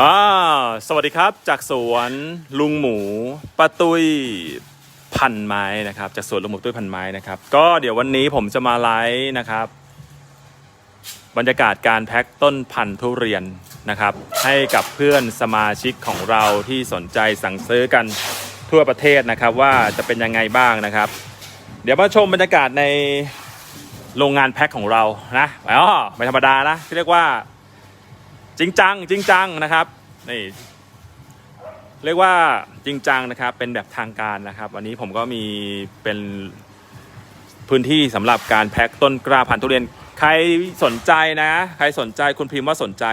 อ่าสวัสดีครับจากสวนลุงหมูป้าตุ้ยพันไม้นะครับ จากสวนลุงหมูตุ้ยพันไม้นะครับ ก็เดี๋ยววันนี้ผมจะมาไลฟ์นะครับ บรรยากาศการแพ็คต้นพันธุ์ทุเรียนนะครับ ให้กับเพื่อนสมาชิกของเราที่สนใจสั่งซื้อกันทั่วประเทศนะครับ ว่าจะเป็นยังไงบ้างนะครับ เดี๋ยวมาชมบรรยากาศในโรงงานแพ็คของเรานะอ๋อไม่ธรรมดานะที่เรียกว่า จริงจังจริงจังนะครับนี่เรียกว่าจริงจังนะครับ เป็นแบบทางการนะครับ วันนี้ผมก็มีเป็นพื้นที่สำหรับการแพ็คต้นกล้าพันธุ์ทุเรียนใครสนใจนะ ใครสนใจคุณพิมพ์ว่าสนใจ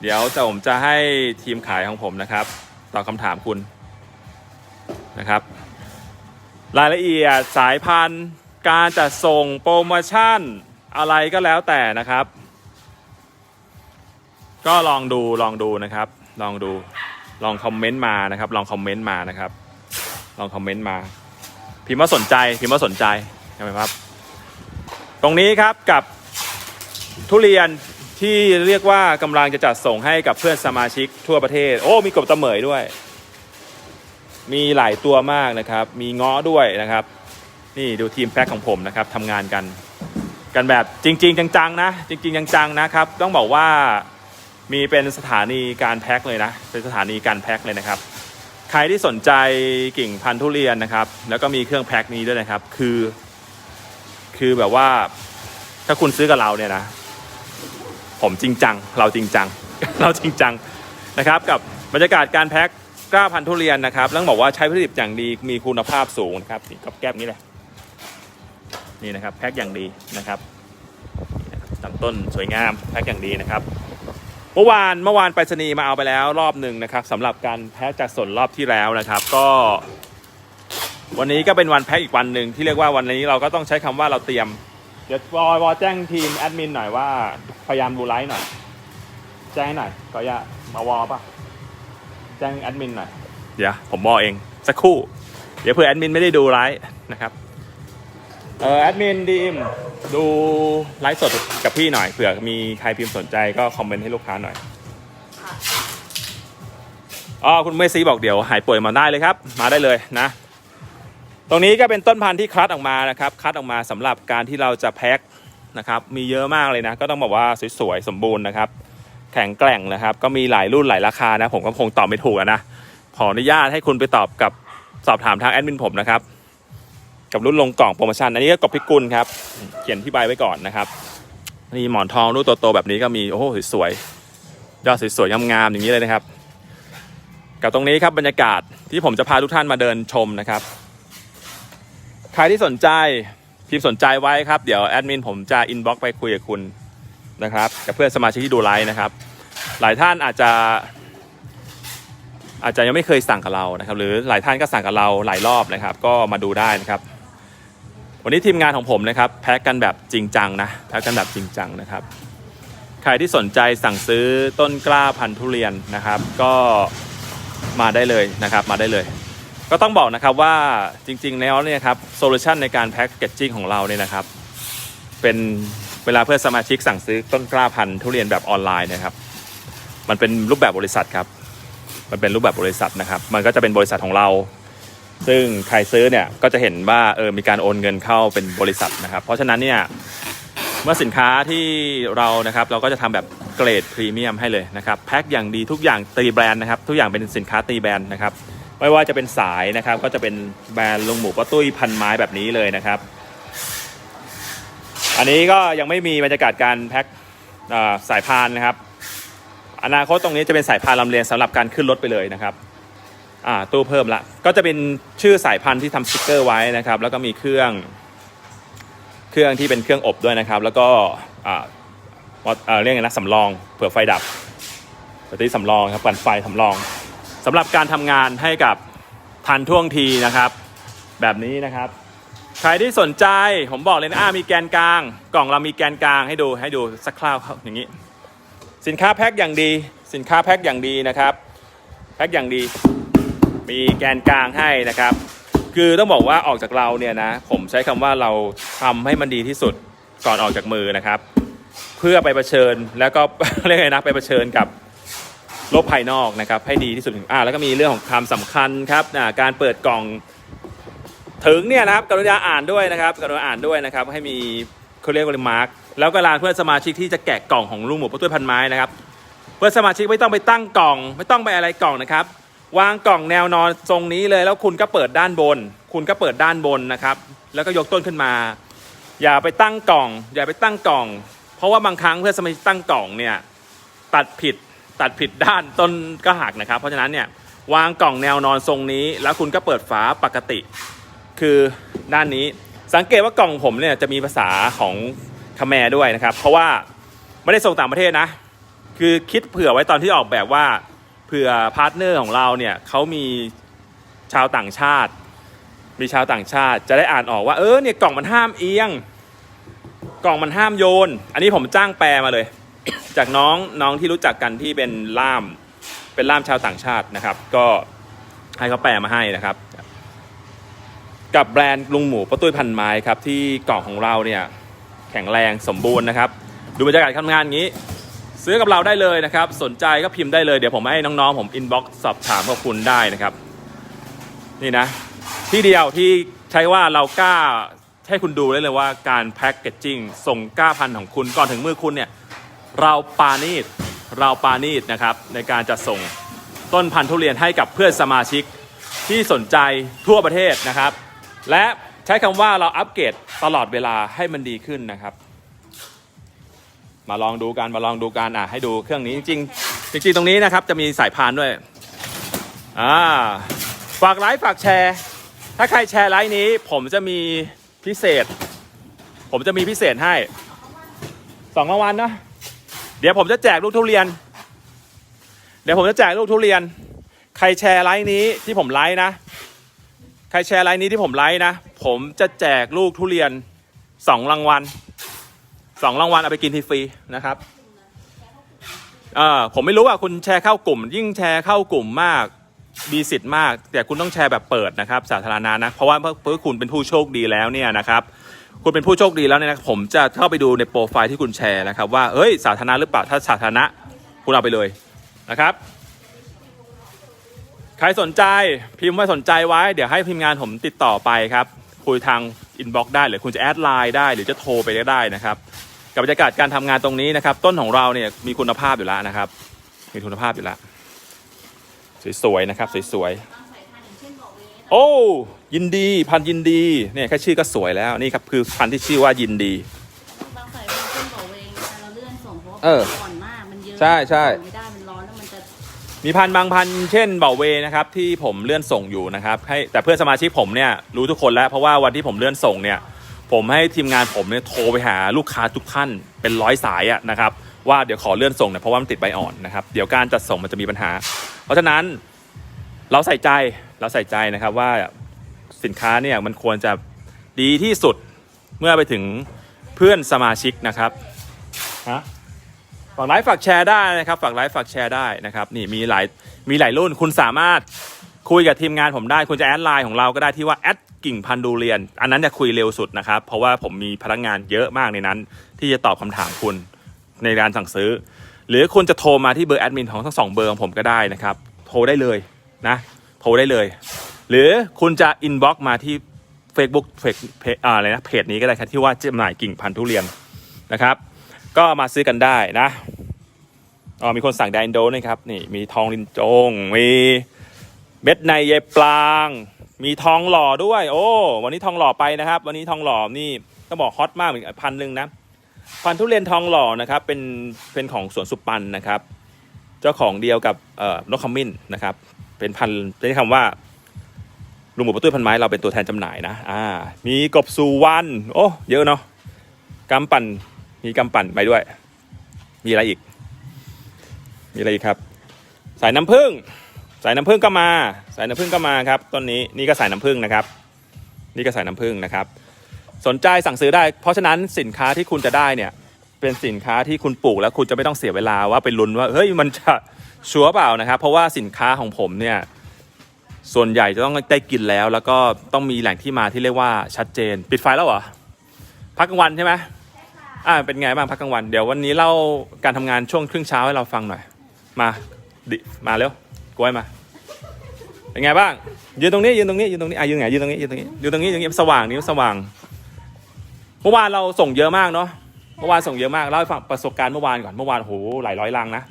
เดี๋ยวจะผมจะให้ทีมขายของผมนะครับตอบคำถามคุณนะครับ รายละเอียดสายพันธุ์การจัดส่งโปรโมชั่นอะไรก็แล้วแต่นะครับ ก็ลองดูลองดูนะครับ ลองดูลองคอมเมนต์มานะครับ ลองคอมเมนต์มานะครับ ลองคอมเมนต์มา พิมพ์ว่าสนใจพิมพ์ว่าสนใจใช่ไหมครับ ตรงนี้ครับกับทุเรียนที่เรียกว่ากำลังจะจัดส่งให้กับเพื่อนสมาชิกทั่วประเทศ โอ้มีกบตะเหมยด้วย มีหลายตัวมากนะครับ มีงาะด้วยนะครับ นี่ดูทีมแพ็คของผมนะครับทำงานกัน กันแบบจริง ๆ จังๆนะ จริง ๆ จังๆนะครับ ต้องบอกว่า มีเป็นสถานีการแพ็คเลยนะ เป็นสถานีการแพ็คเลยนะครับ ใครที่สนใจกิ่งพันธุ์ทุเรียนนะครับ แล้วก็มีเครื่องแพ็คนี้ด้วยนะครับ คือ คือแบบว่า ถ้าคุณซื้อกับเราเนี่ยนะ ผมจริงจัง เราจริงจัง เราจริงจังนะครับ กับบรรยากาศการแพ็คกล้าพันธุ์ทุเรียนนะครับต้องบอกว่าใช้วัตถุดิบอย่างดี มีคุณภาพสูงนะครับนี่กับแก้บนี้เลยนี่นะครับ แพ็คอย่างดีนะครับนี่นะครับลำต้นสวยงาม แพ็คอย่างดีนะครับ เมื่อวานเมื่อวานไปรษณีย์มาเอาไปแล้วรอบหนึ่งนะครับสำหรับการแพ็คจากสนรอบที่แล้วนะครับ ก็ วันนี้ก็เป็นวันแพ็คอีกวันหนึ่งที่เรียกว่าวันนี้เราก็ต้องใช้คำว่าเราเตรียม เดี๋ยววอวอแจ้งทีมแอดมินหน่อยว่าพยายามดูไลฟ์หน่อย แจ้งให้หน่อยก็อย่ามาวอป่ะ แจ้งแอดมินหน่อย เดี๋ยวผมวอเอง สักครู่ เดี๋ยวเผื่อแอดมินไม่ได้ดูไลฟ์นะครับ เออแอดมินดีมดูไลฟ์สดกับพี่หน่อยเผื่อมีใครพิมพ์สนใจก็คอมเมนต์ให้ลูกค้าหน่อยอ๋อคุณเมซีบอกเดี๋ยวหายป่วยมาได้เลยครับ มาได้เลยนะ ตรงนี้ก็เป็นต้นพันธุ์ที่คัดออกมานะครับ คัดออกมาสำหรับการที่เราจะแพ็คนะครับ มีเยอะมากเลยนะ ก็ต้องบอกว่าสวยๆสมบูรณ์นะครับ แข็งแกร่งนะครับ ก็มีหลายรุ่นหลายราคานะ ผมก็คงตอบไม่ถูกอะนะ ขออนุญาตให้คุณไปตอบกับสอบถามทางแอดมินผมนะครับ กับรุ่นลงกล่องโปรโมชั่นอันนี้ก็กบพิกุลครับเขียนที่ใบไว้ก่อนนะครับนี่หมอนทองรูปโตๆแบบนี้ก็มีโอ้โหสวยๆยอดสวยๆงามๆอย่างนี้เลยนะครับ กับตรงนี้ครับบรรยากาศที่ผมจะพาทุกท่านมาเดินชมนะครับ ใครที่สนใจพิมพ์สนใจไว้ครับ เดี๋ยวแอดมินผมจะอินบ็อกไปคุยกับคุณนะครับกับเพื่อนสมาชิกที่ดูไลฟ์นะครับ หลายท่านอาจจะอาจจะยังไม่เคยสั่งกับเรานะครับ หรือหลายท่านก็สั่งกับเราหลายรอบนะครับ ก็มาดูได้นะครับ วันนี้ทีมงานของผมนะครับแพ็กกันแบบจริงจังนะแพ็กกันแบบจริงจังนะครับ ใครที่สนใจสั่งซื้อต้นกล้าพันธุ์ทุเรียนนะครับ ก็มาได้เลยนะครับมาได้เลย ก็ต้องบอกนะครับว่าจริง ๆ แล้วเนี่ยครับโซลูชันในการแพ็กเกจจิ้งของเราเนี่ยนะครับ เป็นเวลาเพื่อนสมาชิกสั่งซื้อต้นกล้าพันธุ์ทุเรียนแบบออนไลน์นะครับ มันเป็นรูปแบบบริษัทครับ มันเป็นรูปแบบบริษัทนะครับ มันก็จะเป็นบริษัทของเรา ซึ่งใครซื้อเนี่ยก็จะเห็นว่าเออมีการโอนเงินเข้าเป็นบริษัทนะครับ เพราะฉะนั้นเนี่ยเมื่อสินค้าที่เรานะครับเราก็จะทำแบบเกรดพรีเมียมให้เลยนะครับแพ็คอย่างดีทุกอย่างตีแบรนด์นะครับ ทุกอย่างเป็นสินค้าตีแบรนด์นะครับไม่ว่าจะเป็นสายนะครับก็จะเป็นแบรนด์ลุงหมูป้าตุ้ยพันไม้แบบนี้เลยนะครับ อันนี้ก็ยังไม่มีบรรยากาศการแพ็คสายพานนะครับ อนาคตตรงนี้จะเป็นสายพานลำเลียงสำหรับการขึ้นรถไปเลยนะครับ ตู้เพิ่มละ ก็จะเป็นชื่อสายพันธุ์ที่ทำสติกเกอร์ไว้นะครับ แล้วก็มีเครื่อง เครื่องที่เป็นเครื่องอบด้วยนะครับ แล้วก็เอ่อเรียกไงนะสำรองเผื่อไฟดับแบตเตอรี่สำรองครับปั่นไฟสำรองสำหรับการทำงานให้กับทันท่วงทีนะครับ แบบนี้นะครับใครที่สนใจผมบอกเลยนะอ่ามีแกนกลาง กล่องเรามีแกนกลางให้ดูให้ดูสักคร่าวๆอย่างนี้ สินค้าแพ็คอย่างดี สินค้าแพ็คอย่างดีนะครับ แพ็คอย่างดี มีแกนกลางให้นะครับ คือต้องบอกว่าออกจากเราเนี่ยนะ ผมใช้คำว่าเราทำให้มันดีที่สุดก่อนออกจากมือนะครับ เพื่อไปเผชิญแล้วก็เรียกไงนะไปเผชิญกับโลกภายนอกนะครับ ให้ดีที่สุดอ่าแล้วก็มีเรื่องของความสำคัญครับการเปิดกล่องถึงเนี่ยนะครับกรุณาอ่านด้วยนะครับกรุณาอ่านด้วยนะครับ ให้มีเขาเรียกว่ามาร์กแล้วก็ลานเพื่อนสมาชิกที่จะแกะกล่องของลุงหมูประตุ้ยพันไม้นะครับ เพื่อนสมาชิกไม่ต้องไปตั้งกล่อง ไม่ต้องไปอะไรกล่องนะครับ วางกล่องแนวนอนทรงนี้เลยแล้วคุณก็เปิดด้านบน คุณก็เปิดด้านบนนะครับ แล้วก็ยกต้นขึ้นมา อย่าไปตั้งกล่อง อย่าไปตั้งกล่อง เพราะว่าบางครั้งเพื่อนสมาชิกตั้งกล่องเนี่ยตัดผิดตัดผิดด้านต้นก็หักนะครับ เพราะฉะนั้นเนี่ยวางกล่องแนวนอนทรงนี้ แล้วคุณก็เปิดฝาปกติ คือด้านนี้สังเกตว่ากล่องผมเนี่ยจะมีภาษาของคาแมรด้วยนะครับ เพราะว่าไม่ได้ส่งต่างประเทศนะ คือคิดเผื่อไว้ตอนที่ออกแบบว่า เผื่อพาร์ทเนอร์ของเราเนี่ยเขามีชาวต่างชาติ มีชาวต่างชาติจะได้อ่านออกว่าเออเนี่ยกล่องมันห้ามเอียง กล่องมันห้ามโยน อันนี้ผมจ้างแปลมาเลย จากน้องน้องที่รู้จักกันที่เป็นล่ามเป็นล่ามชาวต่างชาตินะครับ ก็ให้เขาแปลมาให้นะครับ กับแบรนด์ลุงหมูประตุ้ยพันไม้ครับที่กล่องของเราเนี่ยแข็งแรงสมบูรณ์นะครับ ดูบรรยากาศทำงานอย่างนี้ ซื้อกับเราได้เลยนะครับ สนใจก็พิมพ์ได้เลย เดี๋ยวผมให้น้องๆ ผมอินบ็อกซ์สอบถามกับคุณได้นะครับ นี่นะ ที่เดียวที่ใช้ว่าเรากล้าให้คุณดูได้เลยว่าการแพ็กเกจจิ้งส่งกล้าพันของคุณก่อนถึงมือคุณเนี่ย เราปานีตเราปานีตนะครับ ในการจะส่งต้นพันธุ์ทุเรียนให้กับเพื่อนสมาชิกที่สนใจทั่วประเทศนะครับ และใช้คำว่าเราอัปเกรดตลอดเวลาให้มันดีขึ้นนะครับ มาลองดูกันมาลองดูกันอะให้ดูเครื่องนี้จริงๆจริงๆตรงนี้นะครับจะมีสายพานด้วยอ่าฝากไลค์ฝากแชร์ ถ้าใครแชร์ไลค์นี้ ผมจะมีพิเศษ ผมจะมีพิเศษให้สองรางวัลนะเดี๋ยวผมจะแจกลูกทุเรียน เดี๋ยวผมจะแจกลูกทุเรียน ใครแชร์ไลค์นี้ที่ผมไลค์นะ ใครแชร์ไลน์นี้ที่ผมไลค์นะ ผมจะแจกลูกทุเรียนสองรางวัล สองรางวัลเอาไปกินทีฟรีนะครับเอ่อผมไม่รู้ว่าคุณแชร์เข้ากลุ่ม ยิ่งแชร์เข้ากลุ่มมากมีสิทธิ์มาก แต่คุณต้องแชร์แบบเปิดนะครับ สาธารณะนะเพราะว่าเพื่อคุณเป็นผู้โชคดีแล้วเนี่ยนะครับคุณเป็นผู้โชคดีแล้วเนี่ยนะผมจะเข้าไปดูในโปรไฟล์ที่คุณแชร์นะครับว่าเอ้ยสาธารณะหรือเปล่าถ้าสาธารณะคุณเอาไปเลยนะครับใครสนใจพิมพ์ว่าสนใจไว้ เดี๋ยวให้ทีมงานผมติดต่อไปครับ คุยทางอินบ็อกซ์ได้หรือคุณจะแอดไลน์ได้หรือจะโทรไปก็ได้นะครับ กับบรรยากาศการทำงานตรงนี้นะครับ ต้นของเราเนี่ยมีคุณภาพอยู่แล้วนะครับ มีคุณภาพอยู่แล้วสวยๆนะครับสวยๆโอ้ยินดีพันธุ์ยินดีเนี่ยแค่ชื่อก็สวยแล้วนี่ครับคือพันธุ์ที่ชื่อว่ายินดีบางสายพันธุ์เช่นบอกเวงแต่เราเลื่อนส่งเพราะว่าเอออ่อนมากมันเยอะใช่ใช่ส่งไม่ได้มันร้อนแล้วมันจะมีพันธุ์บางพันธุ์เช่นเบาเวนะครับที่ผมเลื่อนส่งอยู่นะครับให้แต่เพื่อนสมาชิกผมเนี่ยรู้ทุกคนแล้วเพราะว่าวันที่ผมเลื่อนส่งเนี่ย ผมให้ทีมงานผมเนี่ยโทรไปหาลูกค้าทุกท่านเป็นร้อยสายอะนะครับว่าเดี๋ยวขอเลื่อนส่งเนี่ยเพราะว่ามันติดใบอ่อนนะครับเดี๋ยวการจัดส่งมันจะมีปัญหา เพราะฉะนั้นเราใส่ใจเราใส่ใจนะครับว่าสินค้าเนี่ยมันควรจะดีที่สุดเมื่อไปถึงเพื่อนสมาชิกนะครับฮะฝากไลค์ฝากแชร์ได้นะครับฝากไลค์ฝากแชร์ได้นะครับนี่มีหลายมีหลายรุ่นคุณสามารถคุยกับทีมงานผมได้ คุณจะแอดไลน์ของเราก็ได้ที่ว่าแอด กิ่งพันธุ์ดูเรียน อันนั้นจะคุยเร็วสุดนะครับ เพราะว่าผมมีพนักงานเยอะมากในนั้น ที่จะตอบคำถามคุณในการสั่งซื้อ หรือคุณจะโทรมาที่เบอร์แอดมินของทั้งสองเบอร์ของผมก็ได้นะครับ โทรได้เลยนะโทรได้เลย หรือคุณจะอินบ็อกมาที่ Facebook เฟซเพจอะไรนะเพจนี้ก็ได้ครับที่ว่าจำหน่ายกิ่งพันธุ์ทุเรียนนะครับ ก็มาซื้อกันได้นะอ๋อมีคนสั่งไดนโดนะครับนี่มีทองลินจงมีเม็ดในเยปลาง มีทองหล่อด้วย โอ้ วันนี้ทองหล่อไปนะครับ วันนี้ทองหล่อนี่ต้องบอกฮอตมากเหมือนกันพันหนึ่งนะพันทุเรียนทองหล่อนะครับ เป็นเป็นของสวนสุปันนะครับ เจ้าของเดียวกับเอ่อนกขมิ้นนะครับ เป็นพันใช้คำว่าลุงหมูประตุ้ยพันไม้เราเป็นตัวแทนจำหน่ายนะ อ่า มีกบสุวรรณโอ้เยอะเนาะกำปั่นมีกำปั่นไปด้วย มีอะไรอีก มีอะไรอีกครับ สายน้ำผึ้ง สายน้ำผึ้งก็มา สายน้ำผึ้งก็มาครับต้นนี้นี่ก็สายน้ำผึ้งนะครับ นี่ก็สายน้ำผึ้งนะครับ สนใจสั่งซื้อได้ เพราะฉะนั้นสินค้าที่คุณจะได้เนี่ยเป็นสินค้าที่คุณปลูกแล้วคุณจะไม่ต้องเสียเวลาว่าไปลุ้นว่าเฮ้ยมันจะชัวร์เปล่านะครับ เพราะว่าสินค้าของผมเนี่ยส่วนใหญ่จะต้องได้กินแล้ว แล้วก็ต้องมีแหล่งที่มาที่เรียกว่าชัดเจน ปิดไฟแล้วเหรอพักกลางวันใช่ไหมอ่าเป็นไงบ้างพักกลางวันเดี๋ยววันนี้เล่าการทำงานช่วงครึ่งเช้าให้เราฟังหน่อย มาดิมาเร็ว กล้วยมา เป็นไงบ้าง ยืนตรงนี้ยืนตรงนี้ยืนตรงนี้อะยืนไงยืนตรงนี้ยืนตรงนี้ยืนตรงนี้ยืนตรงนี้สว่างนิ้วสว่าง เมื่อวานเราส่งเยอะมากเนาะ เมื่อวานส่งเยอะมากเล่าให้ฟังประสบการณ์เมื่อวานก่อน เมื่อวานโหหลายร้อยลังนะ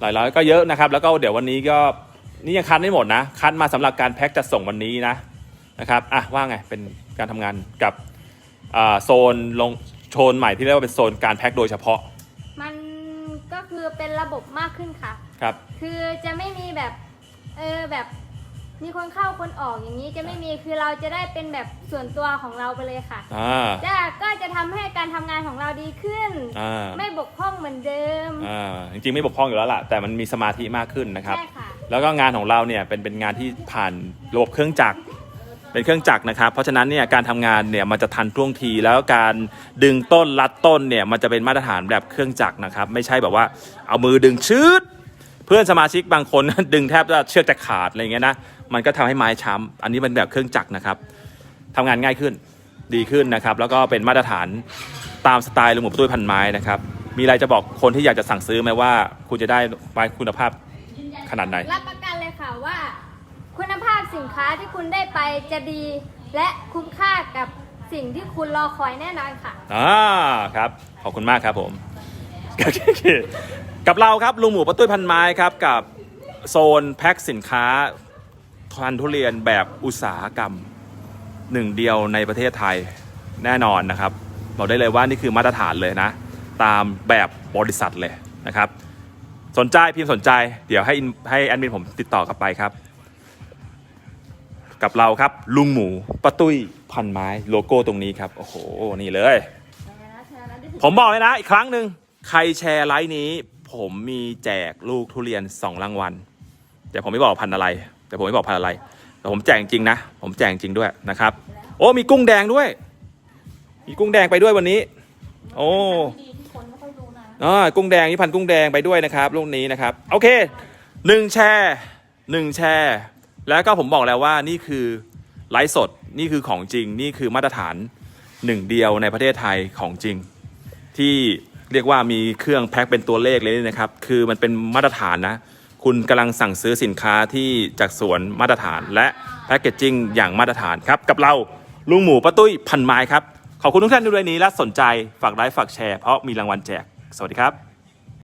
หลายร้อยก็เยอะนะครับ แล้วก็เดี๋ยววันนี้ก็นี่ยังคัดไม่หมดนะ คัดมาสำหรับการแพ็คจะส่งวันนี้นะนะครับ อะว่าไง เป็นการทำงานกับโซนลงโซนใหม่ที่เรียกว่าเป็นโซนการแพ็คโดยเฉพาะ มันก็คือเป็นระบบมากขึ้นค่ะ ครับคือจะไม่มีแบบเออแบบมีคนเข้าคนออกอย่างนี้จะไม่มีคือเราจะได้เป็นแบบส่วนตัวของเราไปเลยค่ะอ่า จะก็จะทำให้การทำงานของเราดีขึ้น อ่า ไม่บกพร่องเหมือนเดิมอ่าจริงๆไม่บกพร่องอยู่แล้วล่ะแต่มันมีสมาธิมากขึ้นนะครับ ใช่ค่ะ แล้วก็งานของเราเนี่ยเป็นเป็นงานที่ผ่านระบบเครื่องจักรเป็นเครื่องจักรนะครับ เพราะฉะนั้นเนี่ยการทำงานเนี่ยมันจะทันท่วงทีแล้วการดึงต้นรัดต้นเนี่ยมันจะเป็นมาตรฐานแบบเครื่องจักรนะครับ ไม่ใช่แบบว่าเอามือดึงชืดเพื่อนสมาชิกบางคนดึงแทบจะเชือกจะขาดอะไรอย่างเงี้ยนะมันก็ทำให้ไม้ช้ำอันนี้เป็นแบบเครื่องจักรนะครับทำงานง่ายขึ้นดีขึ้นนะครับ แล้วก็เป็นมาตรฐานตามสไตล์ลุงหมูตุ้ยพันไม้นะครับ มีอะไรจะบอกคนที่อยากจะสั่งซื้อไหมว่า คุณจะได้ไม้คุณภาพขนาดไหน รับประกันเลยค่ะว่า คุณภาพสินค้าที่คุณได้ไปจะดีและคุ้มค่ากับสิ่งที่คุณรอคอยแน่นอนค่ะอ่าครับ ขอบคุณมากครับผม กับเราครับลุงหมูป้าตุ้ยพันไม้ครับกับโซนแพ็คสินค้าพันทุเรียนแบบอุตสาหกรรมหนึ่งเดียวในประเทศไทยแน่นอนนะครับบอกได้เลยว่านี่คือมาตรฐานเลยนะ ตามแบบบริษัทเลยนะครับ สนใจพิมพ์สนใจ เดี๋ยวให้ให้แอดมินผมติดต่อกลับไปครับ กับเราครับลุงหมูป้าตุ้ยพันไม้โลโก้ตรงนี้ครับ โอ้โห นี่เลย ผมบอกเลยนะ อีกครั้งหนึ่งใครแชร์ไลฟ์นี้ ผมมีแจกลูกทุเรียนสองรางวัล แต่ผมไม่บอกพันธุ์อะไร แต่ผมไม่บอกพันธุ์อะไร แต่ผมแจกจริงนะ ผมแจกจริงด้วยนะครับ โอ้มีกุ้งแดงด้วย มีกุ้งแดงไปด้วยวันนี้ โอ้ดีที่คนไม่ค่อยรู้นะอ่ากุ้งแดงนี่พันธุ์กุ้งแดงไปด้วยนะครับลูกนี้นะครับ โอเคหนึ่งแชร์หนึ่งแชร์ แล้วก็ผมบอกแล้วว่านี่คือไลฟ์สดนี่คือของจริง นี่คือมาตรฐานหนึ่งเดียวในประเทศไทยของจริงที่ เรียกว่ามีเครื่องแพ็คเป็นตัวเลขเลยนะครับ คือมันเป็นมาตรฐานนะ คุณกำลังสั่งซื้อสินค้าที่จากสวนมาตรฐาน และแพ็กเกจจิ้งอย่างมาตรฐานครับ กับเราลุงหมูป้าตุ้ยพันไม้ครับ ขอบคุณทุกท่านที่ดูในนี้และสนใจฝากไลค์ฝากแชร์เพราะมีรางวัลแจก สวัสดีครับ